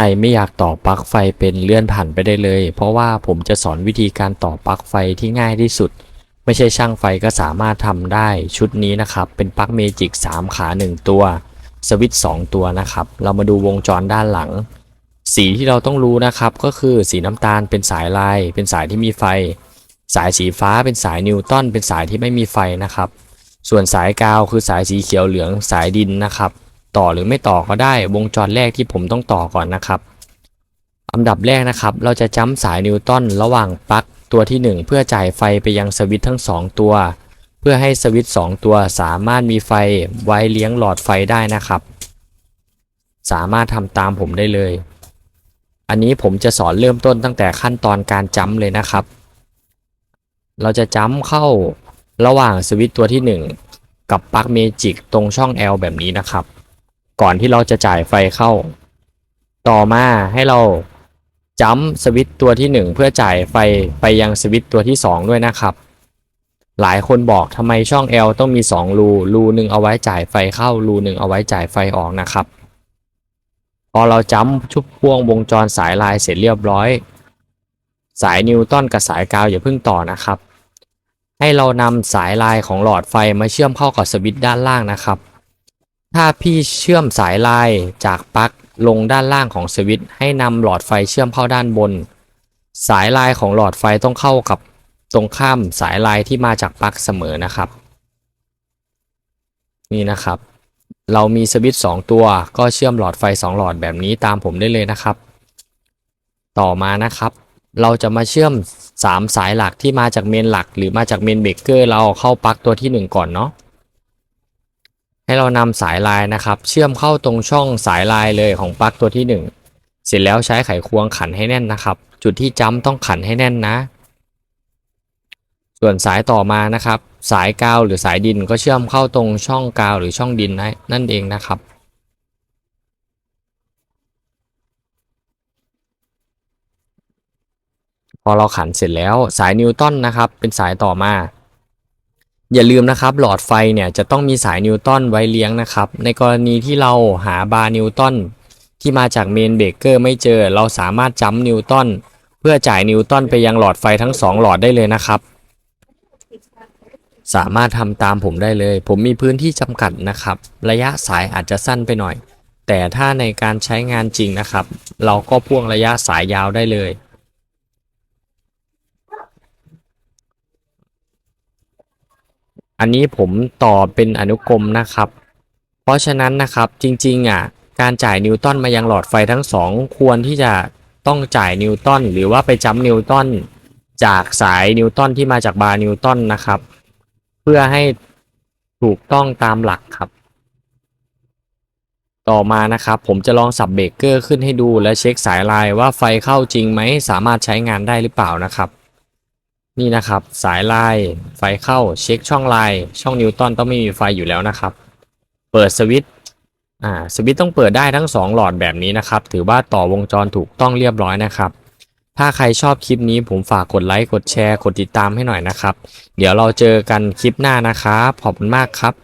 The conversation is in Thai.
ใครไม่อยากต่อปลั๊กไฟเป็นเลื่อนผ่านไปได้เลย เพราะว่าผมจะสอนวิธีการต่อปลั๊กไฟที่ง่ายที่สุด ไม่ใช่ช่างไฟก็สามารถทำได้ชุดนี้นะครับ เป็นปลั๊กเมจิก 3 ขา 1 ตัว สวิตช์2ตัวนะครับ เรามาดูวงจรด้านหลัง สีที่เราต้องรู้นะครับ ก็คือสีน้ำตาลเป็นสายลาย เป็นสายที่มีไฟ สายสีฟ้าเป็นสายนิวตันเป็นสายที่ไม่มีไฟนะครับ ส่วนสายกาวคือสายสีเขียวเหลืองสายดินนะครับ ต่อหรือไม่ต่อก็ได้ วงจรแรกที่ผมต้องต่อก่อนนะครับอันดับแรกนะครับ เราจะจ้ำสายนิวตันระหว่างปลั๊กตัวที่ 1 เพื่อจ่ายไฟไปยังสวิตช์ทั้ง 2 ตัว เพื่อให้สวิตช์2ตัวสามารถมีไฟไว้เลี้ยงหลอดไฟได้นะครับ สามารถทำตามผมได้เลย อันนี้ผมจะสอนเริ่มต้นตั้งแต่ขั้นตอนการจ้ำเลยนะครับ เราจะจ้ำเข้าระหว่างสวิตช์ตัวที่ 1 กับปลั๊กเมจิกตรงช่อง L แบบนี้นะครับ ก่อนที่เราจะจ่ายไฟเข้า ต่อมาให้เราจัมสวิตตัวที่ 1 เพื่อจ่ายไฟไปยังสวิตตัวที่ 2 ด้วยนะครับ หลายคนบอกทำไมช่อง L ต้องมี 2 รูรูหนึ่งเอาไว้จ่ายไฟเข้ารูหนึ่งเอาไว้จ่ายไฟออกนะครับ พอเราจัมชุบพ่วงวงจรสายลายเสร็จเรียบร้อย สายนิวตันกับสายกาวอย่าเพิ่งต่อนะครับ ให้เรานำสายลายของหลอดไฟมาเชื่อมเข้ากับสวิตด้านล่างนะครับ ถ้าพี่เชื่อมสายลายจากปลั๊กลงด้านล่างของสวิตช์ให้นำหลอดไฟเชื่อมเข้าด้านบน สายลายของหลอดไฟต้องเข้ากับตรงข้ามสายลายที่มาจากปลั๊กเสมอนะครับ นี่นะครับ เรามีสวิตช์2ตัวก็เชื่อมหลอดไฟ 2 หลอดแบบนี้ตามผมได้เลยนะครับ ต่อมานะครับ เราจะมาเชื่อม 3 สายหลักที่มาจากเมนหลัก หรือมาจากเมนเบรกเกอร์เราเข้าปลั๊กตัวที่ 1 ก่อนเนาะ ให้เรานำสายลายนะครับ เชื่อมเข้าตรงช่องสายลายเลยของปลั๊กตัวที่ 1 เสร็จแล้วใช้ไขควงขันให้แน่นนะครับ จุดที่จ้ำต้องขันให้แน่นนะ ส่วนสายต่อมานะครับ สายกาวหรือสายดินก็เชื่อมเข้าตรงช่องกาวหรือช่องดินนั่นเองนะครับพอเราขันเสร็จแล้วสายนิวตันนะครับ เป็นสายต่อมา อย่าลืมนะครับหลอดไฟเนี่ยจะต้องมีสายนิวตันไว้เลี้ยงนะครับ ในกรณีที่เราหาบาร์นิวตันที่มาจากเมนเบรกเกอร์ไม่เจอ เราสามารถจัมนิวตันเพื่อจ่ายนิวตันไปยังหลอดไฟทั้ง 2 หลอดได้เลยนะครับ สามารถทำตามผมได้เลย ผมมีพื้นที่จำกัดนะครับ ระยะสายอาจจะสั้นไปหน่อย แต่ถ้าในการใช้งานจริงนะครับ เราก็พ่วงระยะสายยาวได้เลย อันนี้ผมต่อเป็นอนุกรมนะครับ เพราะฉะนั้นนะครับจริงๆอะการจ่ายนิวตันมายังหลอดไฟทั้งสองควรที่จะต้องจ่ายนิวตันหรือว่าไปจัมนิวตันจากสายนิวตันที่มาจากบาร์นิวตันนะครับ เพื่อให้ถูกต้องตามหลักครับ ต่อมานะครับผมจะลองสับเบรกเกอร์ขึ้นให้ดูและเช็คสายลายว่าไฟเข้าจริงไหมสามารถใช้งานได้หรือเปล่านะครับ นี่นะครับ สายลายไฟเข้าเช็คช่องลายช่องนิวตันต้องไม่มีไฟอยู่แล้วนะครับ เปิดสวิตช์อ่าสวิตช์ต้องเปิดได้ทั้ง 2 หลอดแบบนี้นะครับ ถือว่าต่อวงจรถูกต้องเรียบร้อยนะครับ ถ้าใครชอบคลิปนี้ผมฝากกดไลค์กดแชร์กดติดตามให้หน่อยนะครับ เดี๋ยวเราเจอกันคลิปหน้านะครับขอบคุณมากครับ